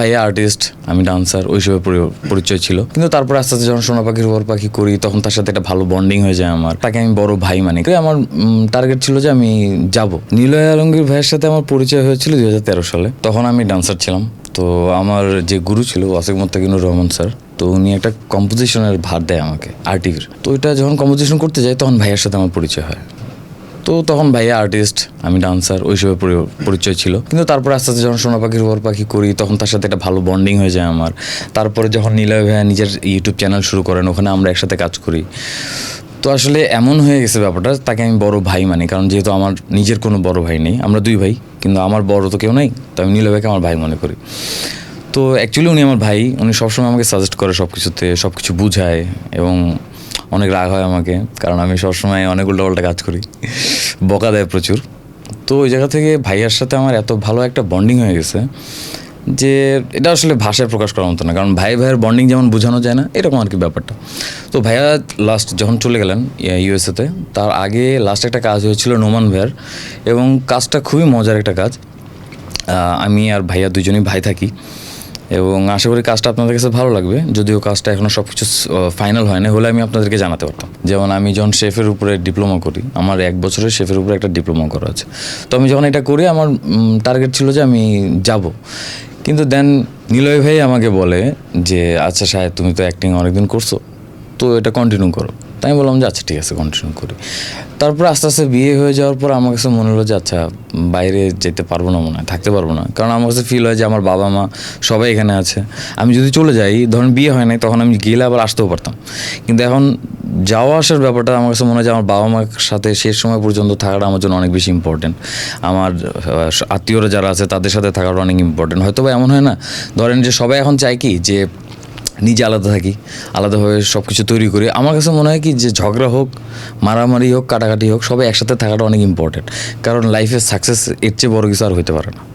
ভাইয়া আর্টিস্ট আমি ডান্সার ওইসবে পরি- পরিচয় ছিল। কিন্তু তারপর আস্তে আস্তে যখন সোনা পাখির বড় পাখি করি, তখন তার সাথে একটা ভালো বন্ডিং হয়ে যায় আমার। তাকে আমি বড় ভাই মানে। আমার টার্গেট ছিল যে আমি যাব। নীলয় আলমগীর ভাইয়ের সাথে আমার পরিচয় হয়েছিল দুই হাজার তেরো সালে। তখন আমি ডান্সার ছিলাম। তো আমার যে গুরু ছিল, ওয়াসিক মোত্তাকিনুর রহমান স্যার তো উনি একটা কম্পোজিশনের ভার দেয় আমাকে আর্টিভির তো ওইটা যখন কম্পোজিশন করতে যাই তখন ভাইয়ের সাথে আমার পরিচয় হয়। তো তখন ভাইয়া আর্টিস্ট আমি ডান্সার ওইসবে পরি- পরিচয় ছিল। কিন্তু তারপর আস্তে আস্তে যখন সোনা পাখির বর পাখি করি, তখন তার সাথে একটা ভালো বন্ডিং হয়ে যায় আমার। তারপরে যখন নীলয় ভাইয়া নিজের ইউটিউব চ্যানেল শুরু করেন, ওখানে আমরা একসাথে কাজ করি। তো আসলে এমন হয়ে গেছে ব্যাপারটা, তাকে আমি বড় ভাই মানি। কারণ যেহেতু আমার নিজের কোনো বড় ভাই নেই, আমরা দুই ভাই, কিন্তু আমার বড় তো কেউ নেই, তো আমি নীলয় ভাইকে আমার ভাই মনে করি। তো অ্যাকচুয়ালি উনি আমার ভাই, উনি সবসময় আমাকে সাজেস্ট করে সব কিছুতে সব কিছু বুঝায় এবং অনেক রাগ হয় আমাকে, কারণ আমি সবসময় অনেক উল্টাপাল্টা কাজ করি। বকা দেয় প্রচুর। তো ওই জায়গা থেকে ভাইয়ার সাথে আমার এত ভালো একটা বন্ডিং হয়ে গেছে যে এটা আসলে ভাষায় প্রকাশ করার মতো না, কারণ ভাই ভাইয়ের বন্ডিং যেমন বোঝানো যায় না, এরকম আর কি ব্যাপারটা। তো ভাইয়া লাস্ট যখন চলে গেলেন ইউএসএতে তার আগে লাস্ট একটা কাজ হয়েছিল নোমান ভাইয়ার এবং কাজটা খুবই মজার একটা কাজ। আমি আর ভাইয়া দুজনেই ভাই থাকি। এবং আশা করি কাজটা আপনাদের কাছে ভালো লাগবে। যদিও কাজটা এখনও সব কিছু ফাইনাল হয় না হলে আমি আপনাদেরকে জানাতে পারতাম। যেমন আমি যখন শেফের উপরে ডিপ্লোমা করি, আমার এক বছরের শেফের উপরে একটা ডিপ্লোমা করা আছে। তো আমি যখন এটা করি, আমার টার্গেট ছিল যে আমি যাব। কিন্তু দেন নিলয় ভাই আমাকে বলে যে আচ্ছা সাহেব, তুমি তো অ্যাক্টিং অনেকদিন করছ, তো এটা কন্টিনিউ করো। তাই আমি বললাম যে আচ্ছা ঠিক আছে কন্টিনিউ করি। তারপর আস্তে আস্তে বিয়ে হয়ে যাওয়ার পর আমার কাছে মনে হলো যে আচ্ছা বাইরে যেতে পারব না মনে হয়, থাকতে পারব না। কারণ আমার কাছে ফিল হয় যে, আমার বাবা মা সবাই এখানে আছে। আমি যদি চলে যাই, ধরুন বিয়ে হয় নাই, তখন আমি গেলে আবার আসতেও পারতাম। কিন্তু এখন যাওয়া আসার ব্যাপারটা আমার কাছে মনে হয় যে, আমার বাবা মার সাথে শেষ সময় পর্যন্ত থাকাটা আমার জন্য অনেক বেশি ইম্পর্টেন্ট আমার আত্মীয়রা যারা আছে, তাদের সাথে থাকাটা অনেক ইম্পর্টেন্ট হয়তো বা এমন হয় না। ধরেন যে, সবাই এখন চায় কি? যে নিজে আলাদা থাকি আলাদাভাবে সব কিছু তৈরি করি। আমার কাছে মনে হয় কি যে ঝগড়া হোক, মারামারি হোক, কাটাকাটি হোক, সবাই একসাথে থাকাটা অনেক ইম্পর্টেন্ট কারণ লাইফের সাকসেস এর চেয়ে বড় কিছু আর হইতে পারে না।